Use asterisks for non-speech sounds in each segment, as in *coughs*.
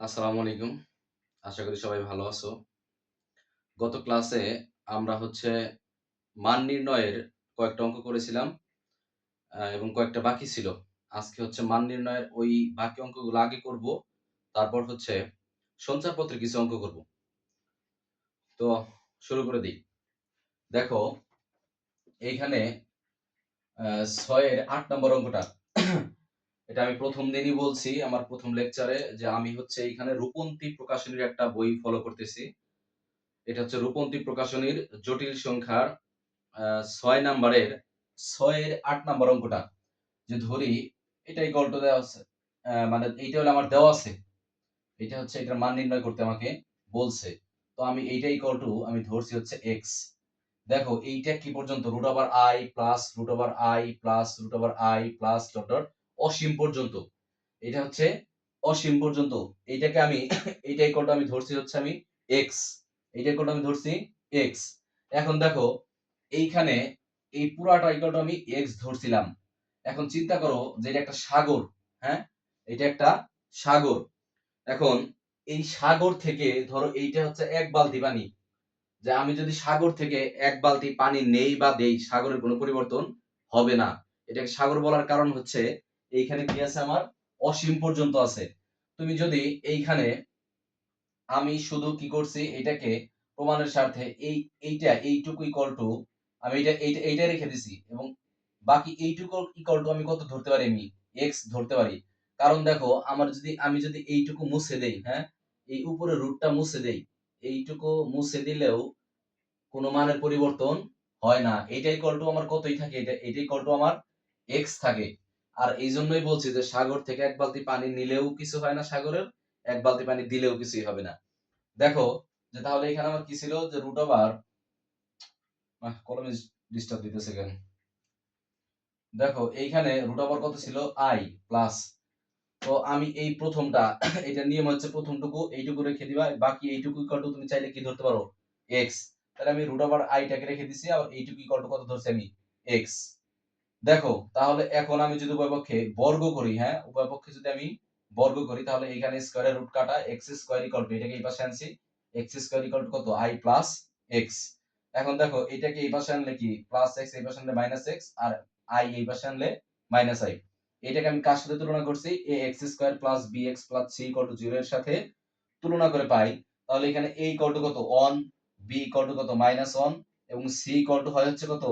আসসালামু আলাইকুম। আশা করি সবাই ভালো আছো। গত ক্লাসে আমরা হচ্ছে মান নির্ণয়ের কয়েকটা অঙ্ক করেছিলাম এবং কয়েকটা বাকি ছিল। আজকে হচ্ছে মান নির্ণয়ের ওই বাকি অঙ্কগুলো আগে করব। তারপর হচ্ছে সঞ্চারপত্রের কিছু অঙ্ক করব। তো শুরু করে দেই। দেখো, এইখানে আ ৬ এর ৮ নম্বর অঙ্কটা। এটা আমি প্রথম দিনই বলছি আমার প্রথম লেকচারে যে আমি হচ্ছে এইখানে রূপন্তী প্রকাশনীর একটা বই ফলো করতেছি। এটা হচ্ছে রূপন্তী প্রকাশনীর জটিল সংখ্যার ৬ নাম্বারের ৬ এর ৮ নাম্বার অঙ্কটা। যে ধরি, এটাই টু দেওয়া আছে। মানে এইটা হলো আমার দেওয়া আছে। এটা হচ্ছে এটার মান নির্ণয় করতে আমাকে বলছে। তো আমি এইটাই ইকুয়াল টু আমি ধরছি হচ্ছে x দেখো, এইটা কি পর্যন্ত root over i plus root over i plus root over i plus dot dot অসীম পর্যন্ত। এটা হচ্ছে অসীম পর্যন্ত। এইটাকে আমি *coughs* এইটা ইকুয়াল আমি ধরছি হচ্ছে আমি x এইটা ইকুয়াল আমি ধরছি x এখন দেখো এইখানে এই পুরাটা ইকুয়াল আমি x ধরছিলাম। এখন চিন্তা করো যে এটা একটা সাগর, হ্যাঁ? এটা একটা সাগর। এখন এই সাগর থেকে ধরো এইটা হচ্ছে এক বালতি পানি। যে আমি যদি সাগর থেকে এক বালতি পানি নেই বা দেই সাগরের কোনো পরিবর্তন হবে না। এটাকে সাগর বলার কারণ হচ্ছে এইখানে কি আছে আমার অসীম পর্যন্ত আছে। তুমি যদি এইখানে আমি শুধু কি করছি এটাকে প্রমাণের স্বার্থে এই এইটা এইটুকু ইকুয়াল টু আমি এইটা এইটা এইটা রেখে দিছি এবং বাকি এইটুকু ইকুয়াল টু আমি কত ধরতে পারি আমি x ধরতে পারি। কারণ দেখো আমার যদি আমি যদি এইটুকু মুছে দেই, হ্যাঁ? এই উপরের রুটটা মুছে দেই। এইটুকু মুছে দিলেও কোনো মানের পরিবর্তন হয় না। এইটা ইকুয়াল টু আমার কতই থাকে এটা এটা ইকুয়াল টু আমার x থাকে। আর এইজন্যই বলছি যে সাগর থেকে ১ বালতি পানি নিলেও কিছু হয় না সাগরের, ১ বালতি পানি দিলেও কিছুই হবে না। দেখো যে তাহলে এখানে আমার কি ছিল? যে রুট ওভার কলমে ডিস্টার্ব দিতেছে কেন? দেখো এইখানে রুট ওভার কত ছিল? আই প্লাস তো আমি এই প্রথমটা *coughs* এটা নিয়ম হচ্ছে প্রথমটুকু এইটুকু রেখে দিবা বাকি এইটুকু ইকুয়াল তুমি চাইলে কি ধরতে পারো? X তাহলে আমি রুট ওভার i টাকে রেখে দিছি আর এইটুকু ইকুয়াল কত ধরছি আমি? X দেখো, তাহলে এখন আমি যদি উভয় পক্ষে বর্গ করি হ্যাঁ উভয় পক্ষে যদি আমি বর্গ করি, তাহলে এখানে স্কয়ারের রুট কাটা, x স্কয়ার ইকুয়াল টু এটাকে এই পাশে আনছি, x স্কয়ার ইকুয়াল টু কত? i প্লাস x এখন দেখো, এটাকে এই পাশে আনলে কি? প্লাস x এই পাশে আনলে মাইনাস x, আর i এই পাশে আনলে মাইনাস i এটাকে আমি কার সাথে তুলনা করছি? ax square plus bx plus c equal to 0 এর সাথে তুলনা করে পাই। তাহলে এখানে a ইকুয়াল টু কত? 1 b ইকুয়াল টু কত? মাইনাস 1 এবং c ইকুয়াল টু হয় হচ্ছে কত?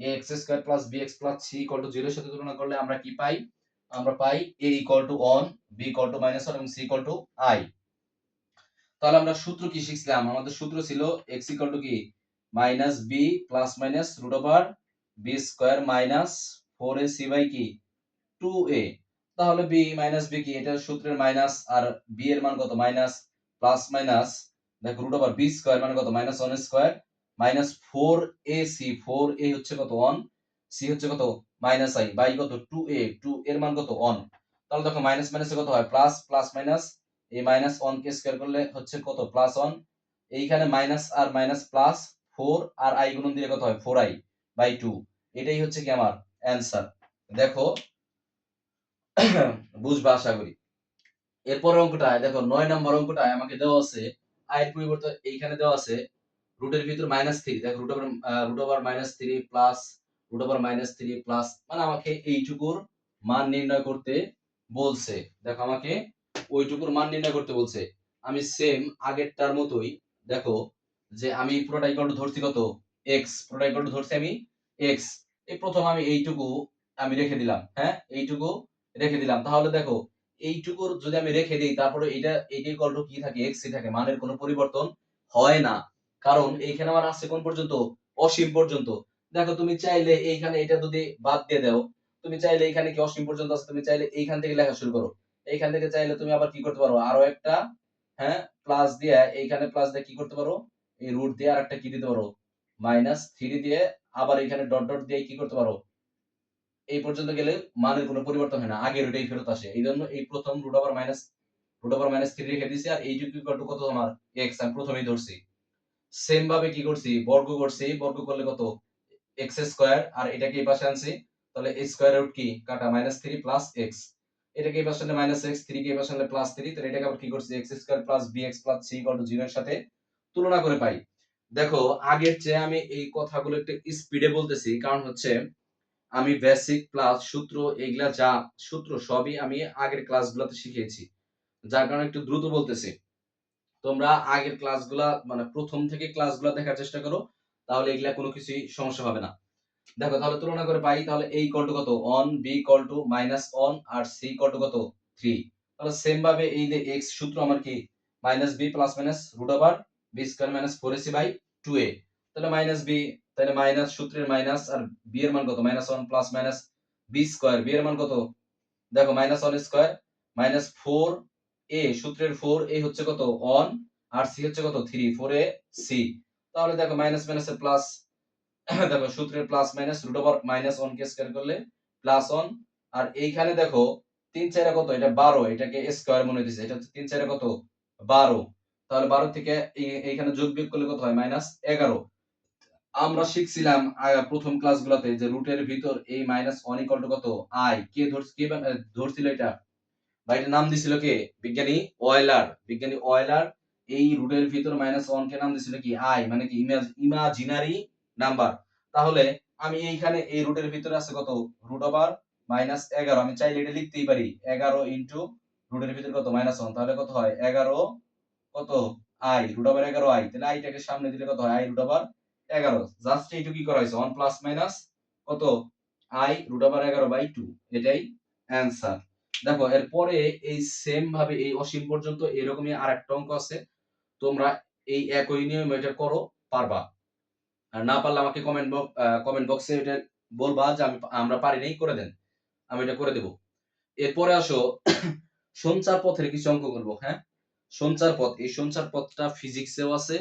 I ax square plus bx plus c equal to 0 এর সাথে তুলনা করলে আমরা কি পাই? আমরা পাই a equal to 1 b equal to minus 1 এবং c ইকুয়াল টু i. তাহলে আমরা সূত্র কি শিখছিলাম? আমাদের সূত্র ছিল x ইকুয়াল টু কি? Minus b plus minus root over b square minus 4ac by কি? 2a তাহলে b মাইনাস b কি? এটা সূত্রের মাইনাস আর b এর মান কত? মাইনাস প্লাস মাইনাস দেখো রুট ওভার b স্কয়ার মানে কত? Minus 1 square minus 4ac 4a হচ্ছে কত? 1 c হচ্ছে কত? মাইনাস i বাই কত? 2a 2 এর মান কত? 1 তাহলে দেখো মাইনাস মাইনাসে কত হয়? Plus plus, minus. এই মাইনাস 1 কে স্কয়ার করলে হচ্ছে কত? প্লাস 1 এইখানে মাইনাস আর মাইনাস প্লাস 4 আর i গুণন দিলে কত হয়? 4i বাই 2 এটাই হচ্ছে কি আমার অ্যানসার? দেখো, *clears throat* বুঝবা আশা করি। এরপর অঙ্কটায়, দেখো, নয় নম্বর অঙ্কটায় আমাকে দেওয়া আছে, আয়ের পরিবর্তে এইখানে দেওয়া আছে রুটের ভিতর মাইনাস থ্রি দেখো root over root over minus three plus root over minus three plus মানে আমাকে এইটুকুর মান নির্ণয় করতে বলছে। দেখো আমাকে ওইটুকুর মান নির্ণয় করতে বলছে। আমি সেম আগেরটার মতোই, দেখো যে আমি পুরোটা টু ধরছি কত? এক্স পুরোটা টু ধরছি আমি এক্স এই প্রথম আমি এইটুকু আমি রেখে দিলাম হ্যাঁ? এইটুকু রেখে দিলাম। তাহলে দেখো, এইটুকুর যদি আমি রেখে দিই, তারপরে এটা এইটা ইকুয়াল টু কি থাকে? এক্স থাকে। মানের কোনো পরিবর্তন হয় না। কারণ এইখানে আমার আছে কোন পর্যন্ত? অসীম পর্যন্ত। দেখো তুমি চাইলে এইখানে এটা যদি বাদ দিয়ে দাও তুমি চাইলে এইখানে কি অসীম পর্যন্ত আছে? তুমি চাইলে এইখান থেকে লেখা শুরু করো। এইখান থেকে চাইলে তুমি আবার কি করতে পারো? আরও একটা হ্যাঁ প্লাস দিয়ে এইখানে প্লাস দিয়ে কি করতে পারো? এই রুট দিয়ে আর একটা কি দিতে পারো? মাইনাস থ্রি দিয়ে আবার এখানে ডট ডট দিয়ে কি করতে পারো? এই পর্যন্ত গেলে মানের কোনো পরিবর্তন হয় না। আগের ওইটাই ফেরত আসে। এই জন্য এই প্রথম root over minus root over minus three রেখে দিছি আর এইটুকু কত আমার? এক্স আমি প্রথমেই ধরছি। সেম ভাবে কি করছি? বর্গ করছি। বর্গ করলে কত? এক্স স্কয়ার আর এটাকে এই পাশে আনছি। তাহলে স্কয়ার রুট কি? কাটা মাইনাস থ্রি প্লাস এক্স এটাকে এই পাশে আনলে মাইনাস এক্স থ্রি কে এই পাশে আনলে প্লাস থ্রি তাহলে এটাকে আবার কি করছি? X square plus b x plus c to জিরোর সাথে তুলনা করে পাই। দেখো, আগের চেয়ে আমি এই কথাগুলো একটু স্পিডে বলতেছি। কারণ হচ্ছে, আমি বেসিক প্লাস সূত্র এগুলা যা সূত্র সবই আমি আগের ক্লাসগুলোতে শিখিয়েছি। যার কারণে একটু দ্রুত বলতেছি। তোমরা আগের ক্লাসগুলা মানে প্রথম থেকে ক্লাসগুলো দেখার চেষ্টা করো, তাহলে এগুলা কোনো কিছুই সমস্যা হবে না। দেখো, তাহলে তুলনা করে পাই, তাহলে এই কল টু কত? One b equal to minus one R c equal to কত? থ্রি তাহলে সেম ভাবে এই যে এক্স সূত্র আমার কি? Minus b plus minus root over b square minus four a c by two a তাহলে মাইনাস বি তাহলে মাইনাস সূত্রের মাইনাস আর বি এর মান কত? Minus one plus minus b square b এর মান কত? দেখো minus one square minus four এ সূত্রের ফোর এ হচ্ছে কত? অন আর সি হচ্ছে কত? থ্রি ফোর এ সি তাহলে দেখো মাইনাস মাইনাস প্লাস দেখো সূত্রের plus minus root over minus one কে স্কোয়ার করলে প্লাস ওয়ান আর এইখানে দেখো তিন চারে কত? এটা বারো, এটাকে স্কোয়ার মনে দিচ্ছে এটা হচ্ছে তিন চারে কত? বারো। তাহলে বারো থেকে এই- এইখানে যোগ বিয়োগ করলে কত হয়? মাইনাস এগারো। আমরা শিখছিলাম প্রথম ক্লাসগুলোতে যে রুটের ভিতর এই মাইনাস ওয়ান ইকুয়াল টু কত? আই কে ধরছিল এটা? বা নাম দিছিল কে? বিজ্ঞানী অয়েলার বিজ্ঞানী অয়েলার এই রুটের ভিতর মাইনাস ওয়ান কে নাম দিছিল কি? আই মানে কি? ইমাজিনারি নাম্বার তাহলে আমি এইখানে এই রুটের ভিতরে আছে কত? রুট ওভার মাইনাস এগারো। আমি চাইলে এটা লিখতেই পারি। এগারো ইন্টু রুটের ভিতরে কত? মাইনাস ওয়ান তাহলে কত হয়? এগারো কত? আই রুট ওভার এগারো আই তাহলে আইটাকে সামনে দিলে কত হয়? আই রুট ওভার এগারো। জাস্ট এইটু কি করা হয়েছে? ওয়ান প্লাস মাইনাস কত? আই রুট ওভার এগারো বাই টু এটাই অ্যান্সার দেখো, এরপরে এই সেম ভাবে এই অসীম পর্যন্ত এরকমই আর একটা অঙ্ক আছে। তোমরা এই একই নিয়ম এটা করো, পারবা। আর না পারলে আমাকে কমেন্ট কমেন্ট বক্সে এটা বলবা যে আমি আমরা পারি নাই, করে দেন। আমি এটা করে দেব। এরপরে আসো, *coughs* সঞ্চার পথের কিছু অঙ্ক করব হ্যাঁ? সঞ্চার পথ, এই সঞ্চার পথটা ফিজিক্সেও আছে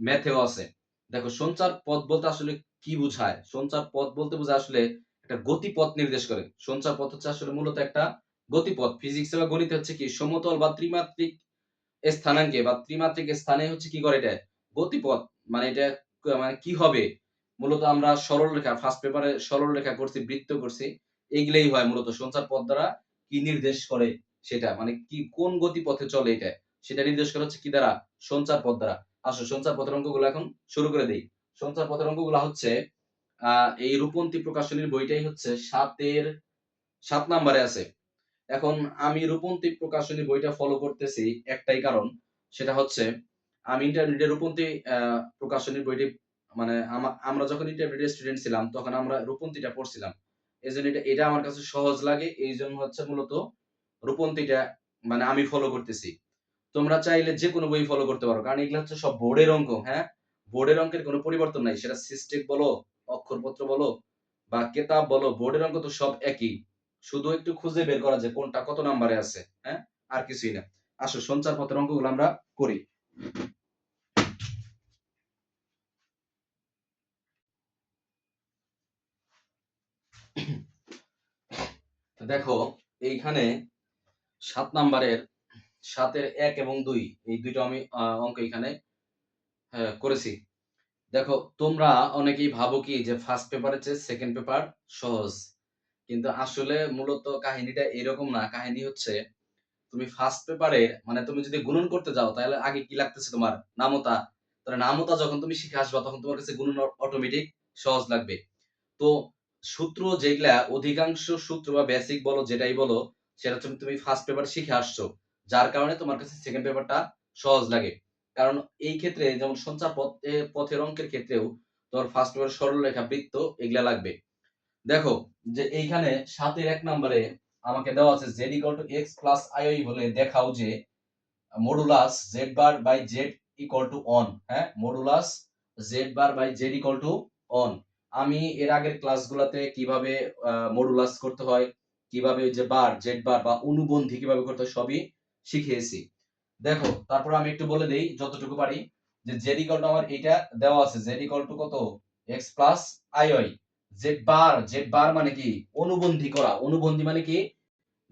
ম্যাথেও আছে। দেখো, সঞ্চার পথ বলতে আসলে কি বোঝায়? সঞ্চার পথ বলতে বোঝায় আসলে একটা গতিপথ নির্দেশ করে। সঞ্চার পথ হচ্ছে আসলে মূলত একটা গতিপথ ফিজিক্সে বা গণিতে হচ্ছে কি, সমতল বা ত্রিমাত্রিক স্থানাঙ্কে, বা ত্রিমাত্রিক স্থানে হচ্ছে কি করে এটা? গতিপথ মানে এটা মানে কি হবে? মূলত আমরা সরল রেখা ফার্স্ট পেপারে সরল রেখা করছি, বৃত্ত করছি, এগুলাই হয় মূলত সঞ্চার পথ দ্বারা কি নির্দেশ করে সেটা মানে কি, কোন গতিপথে চলে এটা? সেটা নির্দেশ করা হচ্ছে কি দ্বারা? সঞ্চার পথ দ্বারা। আসো, সঞ্চার পথের অঙ্কগুলো এখন শুরু করে দেই। সঞ্চার পথের অঙ্কগুলো হচ্ছে, আহ, এই রূপন্তী প্রকাশনীর বইটাই হচ্ছে সাতের, সাত নাম্বারে আছে। এখন আমি রূপন্তী প্রকাশনী বইটা ফলো করতেছি একটাই কারণ সেটা হচ্ছে আমি ইন্টারমিডিয়েট রূপন্তী আহ, প্রকাশনীর বইটি মানে আমরা যখন ইন্টারমিডিয়েট স্টুডেন্ট ছিলাম তখন আমরা রূপন্তীটা পড়ছিলাম। এই জন্য এটা এটা আমার কাছে সহজ লাগে এই জন্য হচ্ছে মূলত রূপন্তীটা মানে আমি ফলো করতেছি। তোমরা চাইলে যে কোনো বই ফলো করতে পারো কারণ এগুলো হচ্ছে সব বোর্ডের অঙ্ক হ্যাঁ? বোর্ডের অঙ্কের কোনো পরিবর্তন নাই সেটা সিস্টেক বলো অক্ষরপত্র বলো বা কেতাব বলো বোর্ডের অঙ্ক তো সব একই। শুধু একটু খুঁজে বের করা যায় কোনটা কত নাম্বারে আছে হ্যাঁ? আর কিছুই না। আসো সঞ্চার পথের অঙ্কগুলো আমরা করি। দেখো এইখানে সাত নাম্বারের সাতের এক এবং দুই এই দুইটা আমি অঙ্ক এখানে হ্যাঁ, করেছি। দেখো তোমরা অনেকেই ভাবো কি যে ফার্স্ট পেপারের চেয়ে সেকেন্ড পেপার সহজ। কিন্তু আসলে মূলত কাহিনীটা এরকম না। কাহিনী হচ্ছে, তুমি ফার্স্ট পেপারে মানে তুমি যদি গুণন করতে যাও, তাহলে আগে কি লাগতেছে তোমার? নামতা। তাহলে নামতা যখন তুমি শিখে আসবা, তখন তোমার কাছে গুণন অটোমেটিক সহজ লাগবে। তো সূত্র যেগুলা, অধিকাংশ সূত্র বা বেসিক বলো, যেটাই বলো, সেটা তুমি তুমি ফার্স্ট পেপার শিখে আসছো। যার কারণে তোমার কাছে সেকেন্ড পেপারটা সহজ লাগে। কারণ এই ক্ষেত্রে, যেমন সঞ্চার পথে পথের অঙ্কের ক্ষেত্রেও, তোমার ফার্স্ট পেপার সরলরেখা বৃত্ত এগুলা লাগবে। দেখো, যে এইখানে সাতের এক নম্বরে আমাকে দেওয়া আছে z equal to x plus i বলে দেখাও যে modulus z bar by z equal to one হ্যাঁ? Modulus z bar by z equal to one আমি এর আগের ক্লাসগুলোতে কীভাবে মডুলাস করতে হয়, কীভাবে যে বার জেড বার বা অনুবন্ধী কীভাবে করতে হয়, সবই শিখিয়েছি। দেখো, তারপর আমি একটু বলে দেই, যতটুকু পারি, যে জেড ইকুয়াল টু আমার এটা দেওয়া আছে জেড ইকুয়াল টু কত? X plus i y z bar z bar মানে কি? অনুবন্ধী করা। অনুবন্ধী মানে কি?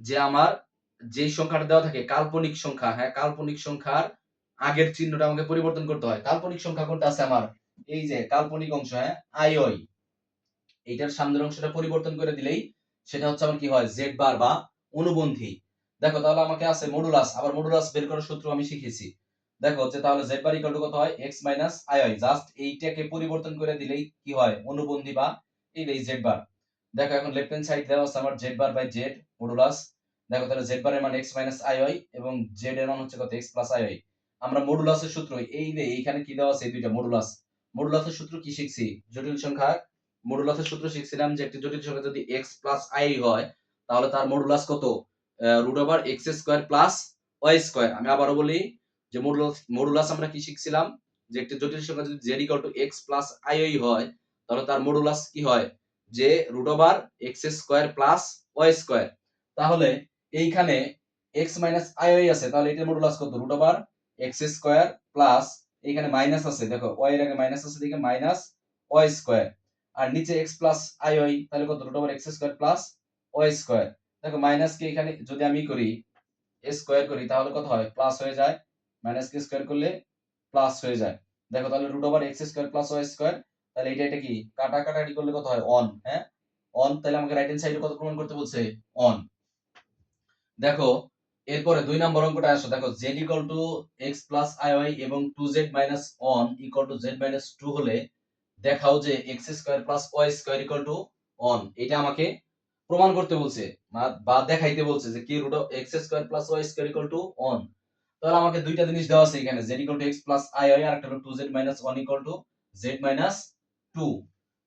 যে আমার যে সংখ্যাটা দেওয়া থাকে, কাল্পনিক সংখ্যা হ্যাঁ কাল্পনিক সংখ্যার আগের চিহ্নটা আমাকে পরিবর্তন করতে হয়। কাল্পনিক সংখ্যা কোনটা আছে আমার? এই যে, কাল্পনিক অংশ হ্যাঁ আই, ওই। এইটার সামনের অংশটা পরিবর্তন করে দিলেই সেটা হচ্ছে আমার কি হয়? জেড বার বা অনুবন্ধী। দেখো, তাহলে আমাকে আছে মডুলাস আবার মডুলাস বের করার সূত্র আমি শিখেছি। দেখো যে তাহলে জেড বার ইকুয়াল টু কত হয়? এক্স মাইনাস হয় জাস্ট এইটাকে পরিবর্তন করে দিলেই কি হয়? অনুবন্ধী বা এই এই z বার দেখো এখন লেফট হ্যান্ড সাইড দেওয়া আছে আমার z bar by z modulus দেখো তাহলে z বারের মান x মাইনাস i হয় এবং z এর মান হচ্ছে কত? x প্লাস i হয় আমরা মডুলাসের সূত্র, এই যে এইখানে কি দেওয়া আছে? এই দুইটা মডুলাস মডুলাসের সূত্র কি শিখছি? জটিল সংখ্যা। মডুলাসের সূত্র শিখছিলাম যে একটি জটিল সংখ্যা যদি x প্লাস i হয়, তাহলে তার মডুলাস কত? Root over x square plus y square আমি আবারও বলি যে মডুলাস মডুলাস আমরা কি শিখছিলাম? যে একটি জটিল সংখ্যা যদি z equal to x plus i হয় তাহলে তার মডুলাস কি হয়? যে root over x square plus y square তাহলে এইখানে এক্স মাইনাস আই ওয়াই আছে, তাহলে এটার মডুলাস কত? Root over x square plus এইখানে মাইনাস আছে। দেখো ওয়াই এর আগে মাইনাস আছে, দেখে মাইনাস ওয়াই স্কোয়ার আর নিচে এক্স প্লাস আই ওয়াই তাহলে কত? Root over x square plus y square দেখো মাইনাস কে এখানে যদি আমি করি স্কোয়ার করি, তাহলে কত হয়? প্লাস হয়ে যায়। মাইনাস কে স্কোয়ার করলে প্লাস হয়ে যায়। দেখো, তাহলে root over x square plus y square তাহলে এটা এটা কি? কাটা কাটাকাটি করলে কত হয়? অন হ্যাঁ? অন তাহলে আমাকে রাইট হ্যান্ড সাইডে কত প্রমাণ করতে বলছে? অন দেখো, এরপরে দুই নম্বর অঙ্কটা আসো। দেখো, z equal to x plus i y এবং two z minus one equal to z minus two হলে দেখাও যে x square plus y square equal to one এটা আমাকে প্রমাণ করতে বলছে, বা দেখাইতে বলছে যে কি root of x square plus y square equal to one তাহলে আমাকে দুইটা জিনিস দেওয়া আছে এখানে, z equal to plus i y আর একটা two z minus one equal to z minus two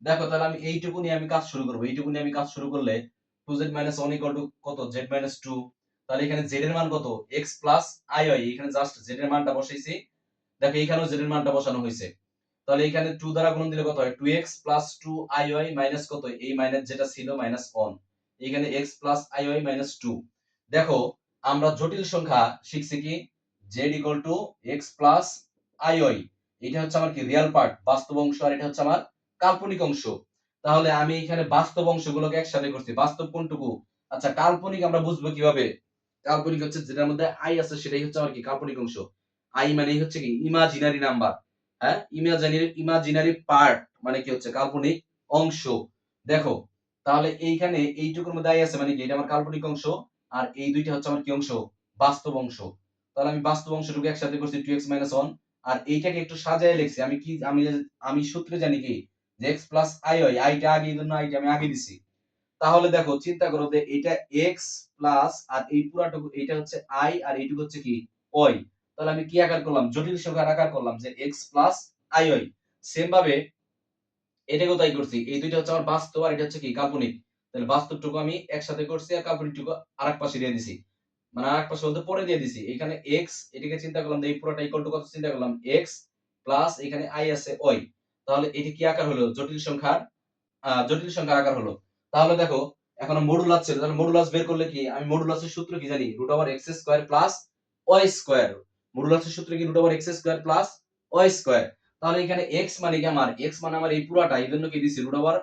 দেখো তাহলে আমি এইটুকু নিয়ে আমি কাজ শুরু করব। এইটুকু নিয়ে আমি কাজ শুরু করলে two z minus one equal to কত? জেড মাইনাস টু তাহলে এখানে জেড এর মান কত? এক্স প্লাস আই ওয়াই এখানে জাস্ট জেড এর মানটা বসাইছি। দেখো এইখানেও জেড এর মানটা বসানো হয়েছে। তাহলে এখানে টু দ্বারা গুণ দিলে কত হয়? Two x plus two i y minus কত? এই মাইনাস যেটা ছিল মাইনাস ওয়ান এখানে x plus i y minus two দেখো, আমরা জটিল সংখ্যা শিখছি কি? Z equal to x plus i y এটা হচ্ছে আমার কি? রিয়াল পার্ট বাস্তব অংশ, আর এটা হচ্ছে আমার কাল্পনিক অংশ। তাহলে আমি এখানে বাস্তব অংশগুলোকে একসাথে করছি। বাস্তব কোনটুকু? আচ্ছা কাল্পনিক আমরা বুঝব কীভাবে? কাল্পনিক হচ্ছে যেটার মধ্যে আই আছে, সেটাই হচ্ছে আমার কি? কাল্পনিক অংশ। আই মানে হচ্ছে কি? ইমাজিনারি নাম্বার হ্যাঁ? ইমাজিনারি ইমাজিনারি পার্ট মানে কি হচ্ছে? কাল্পনিক অংশ। দেখো, তাহলে এইখানে এইটুকুর মধ্যে আই আছে মানে কি? এটা আমার কাল্পনিক অংশ আর এই দুইটা হচ্ছে আমার কি অংশ? বাস্তব অংশ। তাহলে আমি বাস্তব অংশটুকু একসাথে করছি টু এক্স মাইনাস ওয়ান আর এইটাকে একটু সাজায় লিখছি। আমি কি, আমি আমি সূত্রে জানি কি? যে এক্স প্লাস আই ওই আইটা আগে, এই জন্য আইটা আমি আগে দিছি। তাহলে দেখো, চিন্তা করো যে এটা এক্স প্লাস আর এই পুরাটুকু এটা হচ্ছে আই আর এইটুকু হচ্ছে কি? ওই তাহলে আমি কি আকার করলাম? জটিল সংখ্যার আকার করলাম যে এক্স প্লাস আই ওই সেম ভাবে এটাকেও তাই করছি। এই দুইটা হচ্ছে আমার বাস্তব আর এটা হচ্ছে কি? কাল্পনিক। তাহলে বাস্তবটুকু আমি একসাথে করছি আর কাল্পনিকটুকু আরেক পাশে দিয়ে দিছি। মানে আরেক পাশে বলতে পরে দিয়ে দিছি। এখানে এক্স এটাকে চিন্তা করলাম এই পুরোটা ইকুয়াল টু কত? চিন্তা করলাম এক্স প্লাস এখানে আই আছে ওই তাহলে এটি কি আকার হলো? জটিল সংখ্যার জটিল সংখ্যার আকার হলো। তাহলে দেখো, এখন মডুলাস ছিল, তাহলে মডুলাস বের করলে কি? আমি মডুলাসের সূত্র কি জানি? Root over x plus y মডুলাসের সূত্র কি? Root over x plus y তাহলে এখানে এক্স মানে কি আমার? এক্স মানে আমার এই পুরাটা, এই জন্য কি দিছি? Root over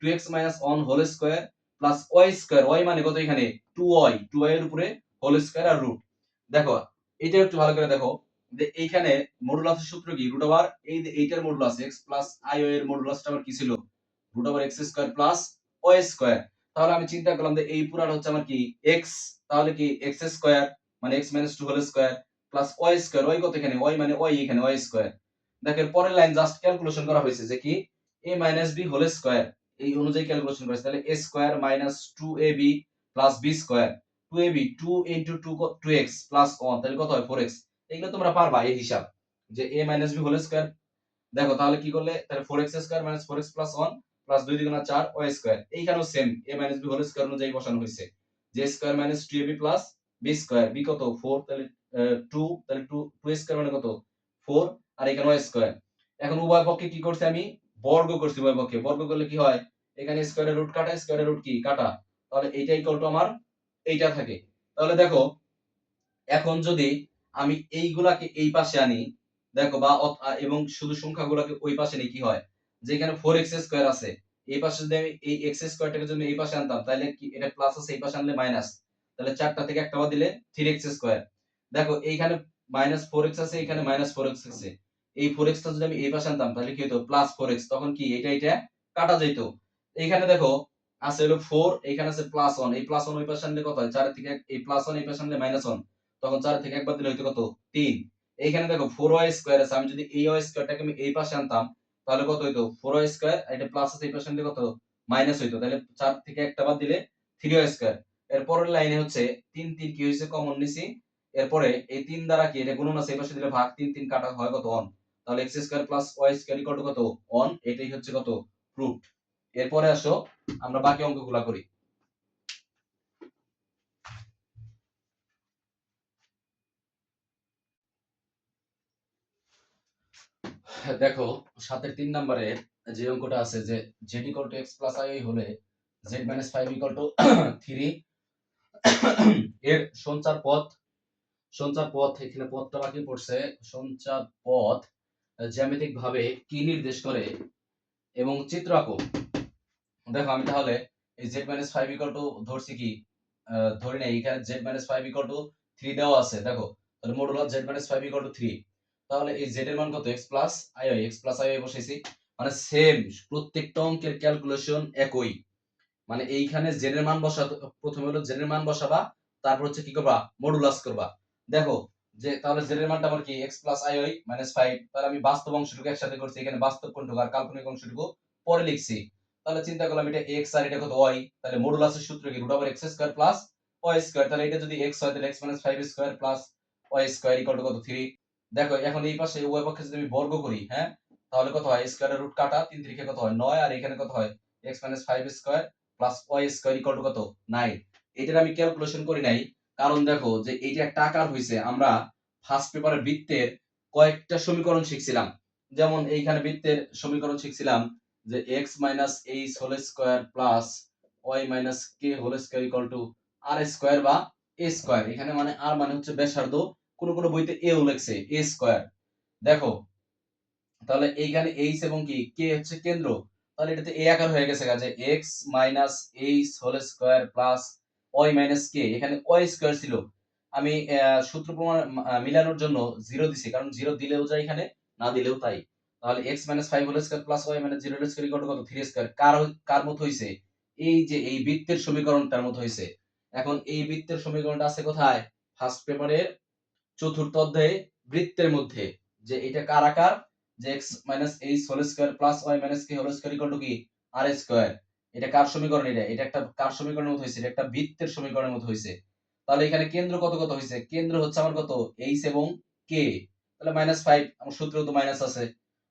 two x minus one whole square plus y square y মানে কত এখানে? টু ওয়াই টু ওয়াই এর উপরে হোল স্কোয়ার আর রুট দেখো, এটা একটু ভালো করে দেখো। যে এইখানে মডুলাসের সূত্র কি? রুট ওভার এই এইটার modulus x plus i y এর মডুলাসটা আমার কি ছিল? Root over x square plus y square তাহলে আমি চিন্তা করলাম যে এই পুরাটা হচ্ছে আমার কি? এক্স তাহলে কি এক্স স্কোয়ার মানে x minus two whole square plus y square y কত এখানে? ওয়াই মানে ওয়াই এখানে ওয়াই স্কোয়ার দেখেন পরের লাইন জাস্ট ক্যালকুলেশন করা হয়েছে যে কি? A minus b whole square এই অনুযায়ী ক্যালকুলেশন করেছে। তাহলে a square minus two a b plus b square two a b two into two two x plus one তাহলে কত হয়? ফোর এক্স এগুলো তোমরা পারবা, এই হিসাব। যে a minus b whole square দেখো তাহলে কি করলে, তাহলে four x square minus four x plus one plus দুই দ্বিগুণা চার ওয়াই স্কোয়ার এইখানেও same a minus b whole square অনুযায়ী বসানো হয়েছে। যে square minus two a b plus b square b কত? ফোর তাহলে টু তাহলে টু টু স্কোয়ার মানে কত? ফোর আর এখানে ওয়াই স্কোয়ার এখন উভয় পক্ষে কি করছে আমি? বর্গ করছি উভয় পক্ষে। বর্গ করলে কি হয়? এখানে স্কোয়ারের রুট কাটা স্কোয়ারের রুট কি? কাটা। তাহলে এইটাই টু আমার এইটা থাকে। তাহলে দেখো, এখন যদি আমি এইগুলাকে এই পাশে আনি। দেখো, বা এবং শুধু সংখ্যাগুলোকে ওই পাশে নিয়ে কি হয়? যে এখানে ফোর এক্স স্কোয়ার আছে, এই পাশে যদি আমি এই এক্স স্কোয়ারটাকে যদি এই পাশে আনতাম, তাহলে কি এটা প্লাস আছে, এই পাশে আনলে মাইনাস তাহলে চারটা থেকে একটা বাদ দিলে থ্রি এক্স স্কোয়ার দেখো, এইখানে মাইনাস ফোর এক্স আছে এখানে মাইনাস ফোর এক্স আছে। এই ফোর এক্সটা যদি আমি এই পাশে আনতাম, তাহলে কি হতো প্লাস ফোর এক্স তখন কি এটা এটা কাটা যেত এইখানে দেখো, আছে হলো ফোর এখানে আছে প্লাস ওয়ান এই প্লাস ওয়ান ওই পাশে আনলে কত হয়? চার থেকে এই প্লাস ওয়ান এই পাশে আনলে মাইনাস ওয়ান তখন চার থেকে একবার দিলে হয়তো কত? তিন। এইখানে দেখো ফোর ওয়াই স্কোয়ার আছে। আমি যদি এই ওয়াই স্কোয়ারটাকে আমি এই পাশে আনতাম, তাহলে কত হইতো? ফোর ওয়াই স্কোয়ার এটা প্লাস আছে এই পাশে আনলে কত? মাইনাস হইতো। তাহলে চার থেকে একটা বাদ দিলে থ্রি ওয়াই স্কোয়ার এর পরের লাইনে হচ্ছে তিন তিন কি হয়েছে কমন নিছি। এরপরে এই তিন দ্বারা কি? এটা গুণন আছে, এই পাশে দিলে ভাগ তিন তিন কাটা হয় কত? ওয়ান তাহলে x square plus y square equal to কত? ওয়ান এটাই হচ্ছে কত? প্রুফ এরপরে আসো, আমরা বাকি অঙ্কগুলা করি। দেখো সাতের তিন নম্বরে যে অঙ্কটা আছে যে z equal to x plus i হলে z minus five equal to three এর সঞ্চার পথ সঞ্চার পথ এখানে পথটা বাকি পড়ছে, সঞ্চার পথ জ্যামিতিক ভাবে কি নির্দেশ করে এবং চিত্র আঁকো। দেখো, আমি তাহলে এই z minus five equal to ধরছি কি? ধরি না এখানে z minus five equal to three দেওয়া আছে, দেখো, তাহলে modulus z minus five equal to three তাহলে এই জেড এর মান কত? X plus i i x plus i i বসাইছি। মানে সেম প্রত্যেকটা অঙ্কের ক্যালকুলেশন একই। মানে এইখানে জেড এর মান বসা প্রথমে হলো জেড এর মান বসাবা, তারপর হচ্ছে কি করবা? মডুলাস করবা। দেখো, যে তাহলে জেড এর মানটা আমার কি? X plus i i minus five তাহলে আমি বাস্তব অংশটুকু একসাথে করছি, এখানে বাস্তব কোনটুকু আর কাল্পনিক অংশটুকু পরে লিখছি। তাহলে চিন্তা করলাম এটা এক্স আর এটা কত ওয়াই তাহলে মডুলাসের সূত্র কি? Root over x square plus y square তাহলে এটা যদি এক্স হয়, তাহলে minus five square plus y square equal কত? থ্রি দেখো, এখন এই পাশে উভয় পক্ষে যদি আমি বর্গ করি হ্যাঁ তাহলে কত হয়? স্কয়ারের রুট কাটা, তিন তিরিখে কত হয়? নয়, আর এখানে কত হয়? X minus five square plus y square equal to কত? নাইন এটার আমি ক্যালকুলেশন করি নাই, কারণ দেখো যে এইটা একটা আকার হইছে। আমরা ফার্স্ট পেপারের বৃত্তের কয়েকটা সমীকরণ শিখছিলাম। যেমন এইখানে বৃত্তের সমীকরণ শিখছিলাম যে x minus h whole square plus y minus k whole square equal to r square বা এ স্কোয়ার এখানে মানে আর মানে হচ্ছে ব্যাসার্ধ। কোন কোন বইতে এও লেখছে এ স্কোয়ার দেখো, তাহলে এইখানে এইচ এবং কি? কে হচ্ছে কেন্দ্র। তাহলে এটাতে এ আকার হয়ে গেছে কাজে x minus h whole square plus y minus k এখানে ওয়াই স্কোয়ার ছিল। আমি সূত্র প্রমাণ মিলানোর জন্য জিরো দিছি, কারণ জিরো দিলেও যায় এখানে, না দিলেও তাই। তাহলে x minus five whole square plus y minus zero square equal কত? থ্রি স্কোয়ার কার কার মতো হইছে? এই যে এই বৃত্তের সমীকরণটার মতো হইছে। এখন এই বৃত্তের সমীকরণটা আছে কোথায়? ফার্স্ট পেপারের চতুর্থ অধ্যায়ে বৃত্তের মধ্যে, যে এটা কার আকার? যে x minus h whole square plus y minus k whole square equal to কি? আর স্কোয়ার এটা কার সমীকরণ এটা? এটা একটা কার সমীকরণের মতো হয়েছে, এটা একটা বৃত্তের সমীকরণের মতো হয়েছে। তাহলে এখানে কেন্দ্র কত কত হয়েছে? কেন্দ্র হচ্ছে আমার কত? এইচ এবং কে তাহলে মাইনাস ফাইভ আমার সূত্র তো মাইনাস আছে।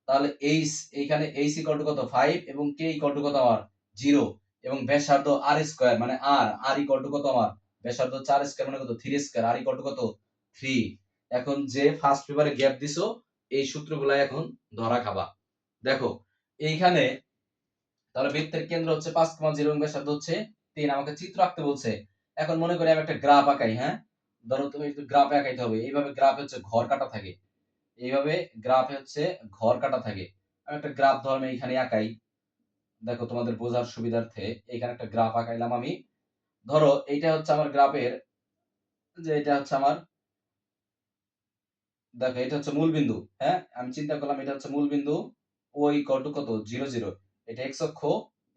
তাহলে এইচ এইখানে এইচ ইকুয়াল টু কত? ফাইভ এবং কে ইকুয়াল টু কত আমার? জিরো এবং ব্যাসার্ধ আর স্কোয়ার মানে আর আর ইকুয়াল টু কত আমার? ব্যাসার্ধ চার স্কোয়ার মানে কত? Three square r equal to কত? থ্রি এখন যে ফার্স্ট পেপারে গ্যাপ দিছো, এই সূত্রগুলা এখন ধরা খাবা। দেখো, এইখানে তাহলে বৃত্তের কেন্দ্র হচ্ছে পাঁচ কমা জিরো ব্যাসার্ধ হচ্ছে তিন। আমাকে চিত্র আঁকতে বলছে। এখন মনে করি আমি একটা গ্রাফ আঁকাই হ্যাঁ? ধরো তুমি একটু গ্রাফ আঁকাইতে হবে। এইভাবে গ্রাফ হচ্ছে ঘর কাটা থাকে। এইভাবে গ্রাফ হচ্ছে ঘর কাটা থাকে। আমি একটা গ্রাফ ধরো এখানে আঁকাই। দেখো তোমাদের বোঝার সুবিধার্থে এখানে একটা গ্রাফ আঁকাইলাম আমি। ধরো এইটা হচ্ছে আমার গ্রাফের যে এটা হচ্ছে আমার দেখো, এটা হচ্ছে মূল বিন্দু হ্যাঁ? আমি চিন্তা করলাম এটা হচ্ছে মূল বিন্দু ও ইকুয়াল টু কত? Zero zero. এটা এক্স অক্ষ,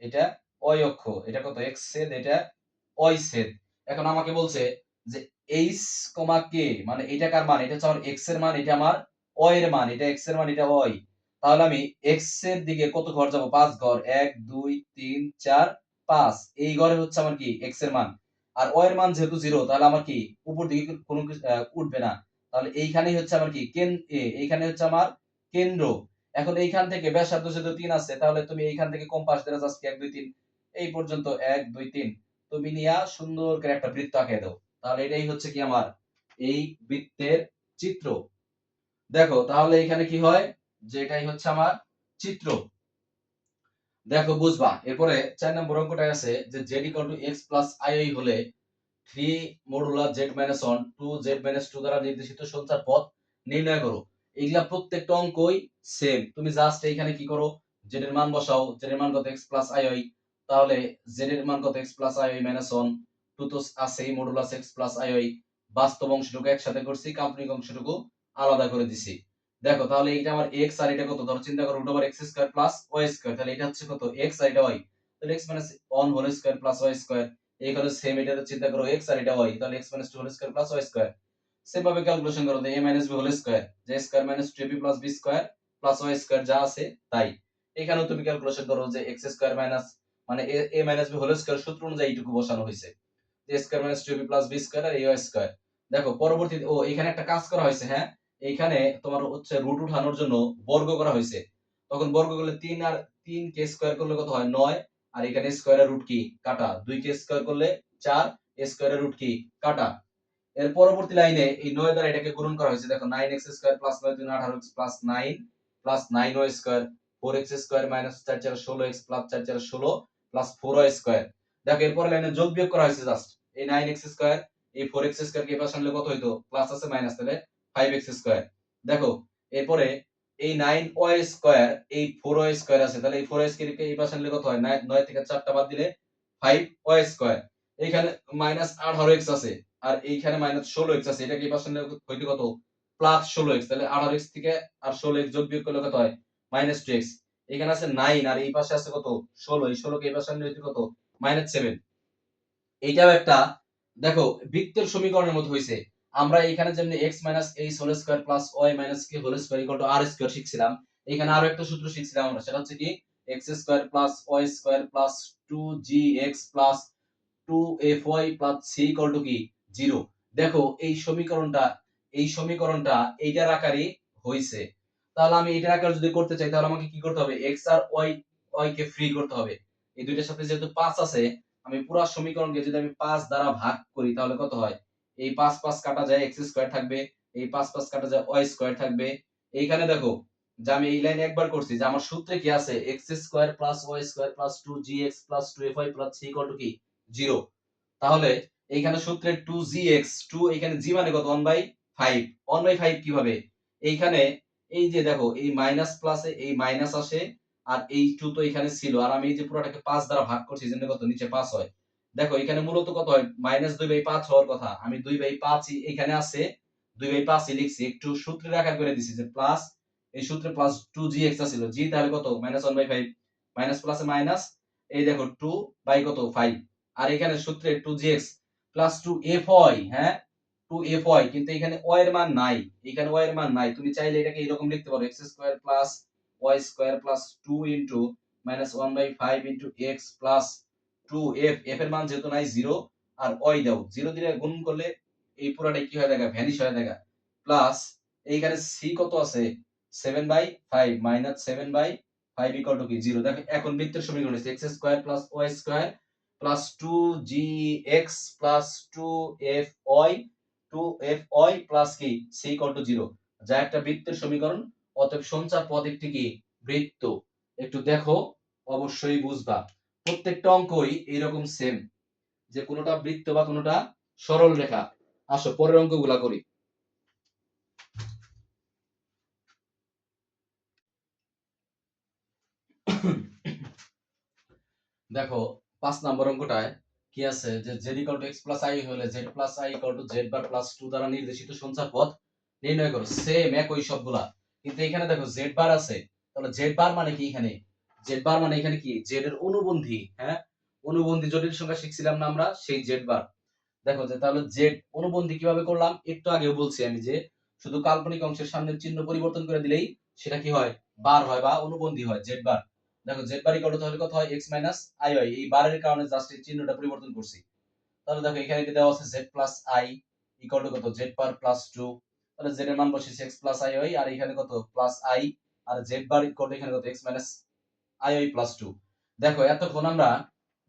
এটা ওয়াই অক্ষ। এটা কত? এক্স ছেদ, এটা ওয়াই ছেদ। এখন আমাকে বলছে যে এইচ কমা কে মানে এটা কার মান? এটা হচ্ছে এক্সের মান, এটা আমার ওয়াই এর মান। এটা এক্সের মান, এটা ওয়াই তাহলে আমি এক্সের দিকে কত ঘর যাব? পাঁচ ঘর। এক, দুই, তিন, চার, পাঁচ। এই ঘরে হচ্ছে আমার কি? এক্সের মান। আর এর মান যেহেতু জিরো, তাহলে আমার কি? উপর দিকে কোনো উঠবে না। তাহলে এইখানেই হচ্ছে আমার কি? কেন এইখানে হচ্ছে আমার কেন্দ্র। এখন এইখান থেকে ব্যাসার্ধ যেহেতু তিন আছে, তাহলে তুমি এইখান থেকে কম্পাস দিয়ে জাস্ট এক, দুই, তিন, এই পর্যন্ত এক, দুই, তিন। তুমি নিয়া সুন্দর করে একটা বৃত্ত আঁকে দাও। তাহলে এটাই হচ্ছে কি আমার এই বৃত্তের চিত্র। দেখো, তাহলে এখানে কি হয়? যে এটাই হচ্ছে আমার চিত্র। দেখো, বুঝবা। এরপরে চার নম্বর অঙ্কটায় আছে যে z equal to x plus i হলে three modular z minus two দ্বারা নির্দেশিত তুমি কি করো? জেড এর টু তো মডুলাস এক্স আই বাস্তব অংশটুকু একসাথে করছি, কাল্পনিক অংশটুকু আলাদা করে দিছি। দেখো, তাহলে এটা আমার এক্স আর এটা কত? ধরো চিন্তা করো root x square plus y square তাহলে এটা হচ্ছে কত? এক্স আর এটা ওয়াই তাহলে x minus one whole square plus y square এখানে সেম এটা চিন্তা করো এক্স আর এটা ওয়াই তাহলে minus two whole square plus y square same ভাবে ক্যালকুলেশন করো a minus b whole square যে square minus b square plus y square যা আছে তাই। এখানেও তুমি ক্যালকুলেশন করো যে এক্স স্কোয়ার মানে a minus b whole square সূত্র অনুযায়ী এইটুকু বসানো হয়েছে। যে স্কোয়ার মাইনাস বি স্কোয়ার আর এ ওয়াই স্কোয়ার দেখো, পরবর্তীতে, ও, এখানে একটা কাজ করা হয়েছে হ্যাঁ? এইখানে তোমার হচ্ছে রুট উঠানোর জন্য বর্গ করা হয়েছে। তখন বর্গ করলে তিন আর তিন কে স্কোয়ার করলে কত হয়? নয়। আর এখানে স্কোয়ারের রুট কি? কাটা। কে স্কোয়ার করলে চার স্কোয়ারের রুট কি? কাটা। এর পরবর্তী লাইনে এই নয় দ্বারা এটাকে গুণন করা হয়েছে। দেখো নাইন এক্স স্কোয়ার প্লাস নয় তিন আঠারো x plus nine plus nine y square four x square minus চার চার ষোলো এক্স প্লাস চার চার ষোলো প্লাস ফোর ওয়াই স্কোয়ার দেখো এরপরে লাইনে যোগ বিয়োগ করা হয়েছে জাস্ট এই নাইন এক্স স্কোয়ার এই ফোর এক্স স্কোয়ার কে পাশে আনলে কত হইতো? প্লাস আছে মাইনাস তাহলে ফাইভ এক্স স্কোয়ার দেখো, এরপরে এই নাইন ওয়াই স্কোয়ার এই ফোর ওয়াই স্কোয়ার আছে, তাহলে এই ফোর ওয়াই স্কোয়ারকে এই পাশে আনলে কত হয়? নয় থেকে চারটা বাদ দিলে ফাইভ ওয়াই স্কোয়ার এইখানে মাইনাস আঠারো এক্স আছে, আর এইখানে মাইনাস ষোলো এক্স আছে এটা কি পাশে আনলে হইতে কত? প্লাস ষোলো এক্স তাহলে আঠারো এক্স থেকে আর ষোলো এক্স যোগ বিয়োগ করলে কত হয়? মাইনাস টু এক্স এখানে আছে নাইন আর এই পাশে আছে কত? ষোলো, এই ষোলো কে এই পাশে আনলে হইতে কত? মাইনাস সেভেন এইটাও একটা, দেখো, বৃত্তের সমীকরণের মতো হয়েছে আমরা এখানে যেমন X minus H whole square plus Y minus K whole equal to আর শিখছিলাম, এখানে আরও একটা সূত্র শিখছিলাম আমরা, সেটা হচ্ছে কি x square plus y square plus two g x plus f y plus c equal to কি? দেখো, এই সমীকরণটা এই সমীকরণটা এইটার আকারে হয়েছে তাহলে আমি এটার আকার যদি করতে চাই, তাহলে আমাকে কি করতে হবে? এক্স আর ওয়াই কে ফ্রি করতে হবে। এই দুইটার সাথে যেহেতু পাঁচ আছে, আমি পুরো সমীকরণকে যদি আমি পাঁচ দ্বারা ভাগ করি, তাহলে কত হয়? এই পাঁচ পাঁচ কাটা যায় এক্স স্কোয়ার থাকবে, এই পাঁচ পাঁচ কাটা যায় ওয়াই স্কোয়ার থাকবে। এইখানে দেখো, যে আমি এই লাইনে একবার করছি, যে আমার সূত্রে কি আছে? X square plus y square plus two g x plus two f y plus c equal to কি? জিরো। তাহলে এইখানে সূত্রে টু জি এক্স, টু এখানে জি মানে কত? One by five. One by five কীভাবে? এইখানে এই যে দেখো, এই মাইনাস প্লাসে এই মাইনাস আসে, আর এই টু তো এখানে ছিল। আর আমি এই যে পুরোটাকে পাঁচ দ্বারা ভাগ করছি জন্য কত? নিচে পাঁচ হয়। দেখো, এখানে মূলত কত হয়? মাইনাস দুই বাই পাঁচ হওয়ার কথা। আমি দুই বাই পাঁচই এখানে আছে, দুই বাই পাঁচই লিখছি। একটু সূত্রের আকার করে দিছি যে প্লাস এই সূত্রে প্লাস টু জি এক্সট্রা ছিল। জি তাহলে কত? Minus one by five minus প্লাসে মাইনাস এই দেখো টু বাই কত? ফাইভ আর এখানে সূত্রে two g x plus two f y হ্যাঁ? টু এফ ওয়াই কিন্তু এখানে ওয়াই এর মান নাই। এখানে ওয়াই এর মান নাই। তুমি চাইলে এটাকে এরকম লিখতে পারো। X square plus y square plus two into minus one by five into x plus two f f এর মান যেহেতু নাই জিরো আর ওয়াই দাও জিরো দিয়ে গুণ করলে এই পুরাটাই কি হয়ে দেখা ভ্যানিশ হয়ে দেখা। প্লাস এইখানে সি কত আছে? Seven by five minus seven by five equal to কি? জিরো দেখো, এখন বৃত্তের সমীকরণ হচ্ছে plus two g x plus two f y two f y plus কি? সি জিরো যা একটা বৃত্তের সমীকরণ, অতএব সঞ্চার পদ একটি কি? বৃত্ত। একটু দেখো, অবশ্যই বুঝবা। প্রত্যেকটা অঙ্কই এরকম সেম যে কোনোটা বৃত্ত বা কোনোটা সরল রেখা। আসো, পরের অঙ্কগুলা করি। দেখো, পাঁচ নম্বর অঙ্কটায় কি আছে? যে z equal to x plus i হলে z plus i equal to z bar plus two দ্বারা নির্দেশিত সঞ্চার পথ নির্ণয় করো। সেম একই সবগুলা। কিন্তু এখানে দেখো জেড বার আছে, তাহলে জেড বার মানে কি এখানে? জেড বার মানে এখানে কি? জেড এর অনুবন্ধী হ্যাঁ? অনুবন্ধী জটিল সংখ্যা শিখছিলাম না আমরা, সেই জেড বার দেখো যে তাহলে জেড অনুবন্ধী কীভাবে করলাম? একটু আগেও বলছি আমি যে, শুধু কাল্পনিক অংশের সামনের চিহ্ন পরিবর্তন করে দিলেই সেটা কি হয়? বার হয় বা অনুবন্ধী হয় জেড বার দেখো জেড বার ইকুয়াল তাহলে কত হয়? এক্স মাইনাস আই হয় এই বারের কারণে জাস্ট এই চিহ্নটা পরিবর্তন করছি। তাহলে দেখো এখানে কি দেওয়া আছে z plus i equal to কত? জেড বার প্লাস টু তাহলে জেড এর মান বসেছে এক্স প্লাস আই হয় আর এখানে কত? প্লাস আই আর জেড বার ইকুয়াল টু এখানে কত? X minus i plus two দেখো, এতক্ষণ আমরা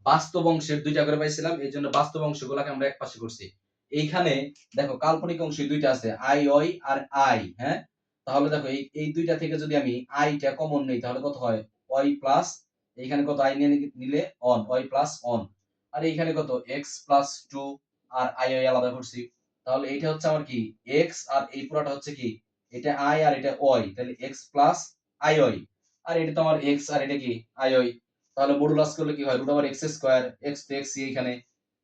বাস্তব অংশের দুইটা করে পাইছিলাম, এই জন্য বাস্তব অংশগুলোকে আমরা এক পাশে করছি। এইখানে দেখো, কাল্পনিক অংশ দুইটা আছে আই ওই আর আই হ্যাঁ? তাহলে দেখো, এই দুইটা থেকে যদি আমি আইটা কমন নেই, তাহলে কত হয়? ওয়াই প্লাস এইখানে কত আই নিয়ে নিলে অন ওয়াই প্লাস অন আর এইখানে কত? এক্স প্লাস টু আর আই ওই আলাদা করছি। তাহলে এইটা হচ্ছে আমার কি? এক্স আর এই পুরাটা হচ্ছে কি? এটা আই আর এটা ওয়াই তাহলে এক্স প্লাস আই ওই আর এটা তো আমার এক্স আর এটা কি? আই ওই। তাহলে মডুলাস করলে কি হয়? রুট ওভার এক্স স্কোয়ার এখানে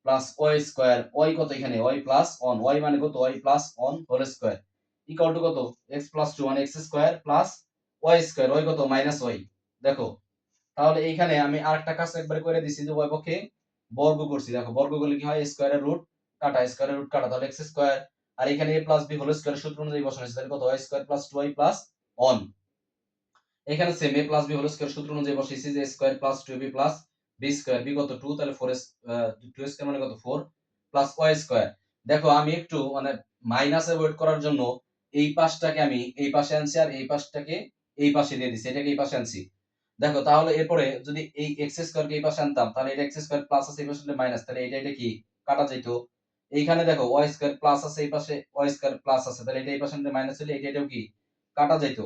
প্লাস ওয়াই কত এখানে? প্লাস অন ওয়াই মানে কত? Plus one whole square equal to কত? প্লাস টু মানে এক্স স্কোয়ার ওয়াই কত? ওয়াই দেখো, তাহলে এইখানে আমি আরেকটা কাজ একবার করে দিছি যে উভয় পক্ষে বর্গ করছি। দেখো, বর্গ করলে কি হয়? স্কোয়ারের রুট কাটা স্কোয়ারের রুট কাটা। তাহলে এক্স আর এখানে প্লাস বি হোল স্কোয়ার সূত্র অনুযায়ী বসানো হয়েছে। তাহলে কত? Y square plus two y plus one এখানে same a plus b whole square সূত্র অনুযায়ী বসিয়েছি যে square plus two b plus b square b কত টু তাহলে ফোর টু স্কোয়ার মানে কত ফোর প্লাস ওয়াই স্কোয়ার দেখো, আমি একটু মানে মাইনাস অ্যাভয়েড করার জন্য এই পাশটাকে আমি, এই পাশে আনছি আর এই পাশটাকে এই পাশে দিয়ে দিছি এটাকে এই পাশে আনছি। দেখো, তাহলে এরপরে যদি এই এক্স স্কোয়ারকে এই পাশে আনতাম, তাহলে এটা এক্স স্কোয়ার প্লাস আছে, এই পাশে মাইনাস তাহলে এটা এটা কি? কাটা যেত এইখানে দেখো ওয়াই স্কোয়ার প্লাস আছে, এই পাশে ওয়াই স্কোয়ার প্লাস আছে। তাহলে এটা এই পাশে মাইনাস হলে এটা, এটাও কি? কাটা যেত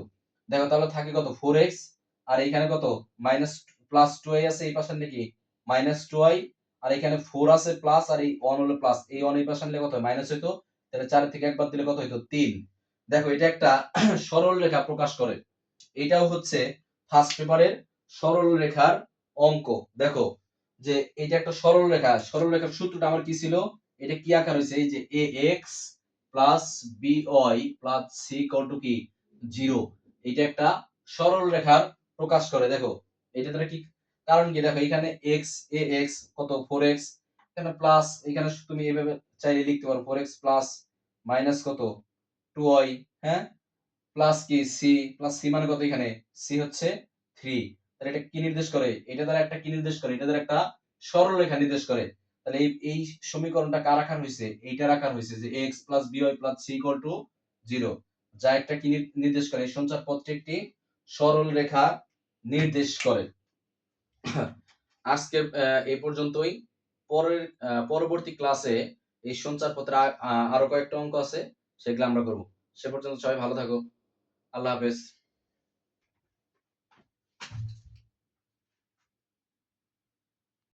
দেখো তাহলে থাকে কত? ফোর এক্স আর এইখানে কত? মাইনাস প্লাস টু আই আছে এই পাশে নাকি? মাইনাস টু আই আর এখানে ফোর আছে প্লাস আর এই ওয়ান হলো প্লাস এই ওয়ান এই পাশে আনলে কত মাইনাস হইতো। তাহলে চার থেকে একবার দিলে কত হইতো? তিন। দেখো, এটা একটা *clears throat* সরল রেখা প্রকাশ করে। এটাও হচ্ছে ফার্স্ট পেপারের সরল রেখার অঙ্ক। দেখো, যে এটা একটা সরল রেখা। সরল রেখার সূত্রটা আমার কি ছিল? এটা কি আকার হয়েছে? এই যে a x plus b y plus c equal to কি? জিরো এটা একটা সরল রেখার প্রকাশ করে, দেখো। এটা দ্বারা কি কারণ কি? দেখো, এখানে এক্স এ এক্স কত? ফোর এক্স এখানে প্লাস এখানে তুমি এভাবে চাইলে লিখতে পারো ফোর এক্স প্লাস মাইনাস কত? টু ওয়াই হ্যাঁ? প্লাস কি? সি প্লাস সি মানে কত এখানে? সি হচ্ছে থ্রি তাহলে এটা কি নির্দেশ করে? এটা দ্বারা একটা কি নির্দেশ করে? এটা দ্বারা একটা সরল রেখা নির্দেশ করে। তাহলে এই এই সমীকরণটা কার আকার হয়েছে এইটার আকার হয়েছে যে x plus b y plus c equal to zero যা একটা কি নির্দেশ করে? এই একটি সরল রেখা নির্দেশ করে। আজকে এ পর্যন্তই। পরের পরবর্তী ক্লাসে এই সঞ্চার পত্রে আরও কয়েকটা অঙ্ক আছে, সেগুলো আমরা করব। সে পর্যন্ত সবাই ভালো থাকো। আল্লাহ হাফেজ।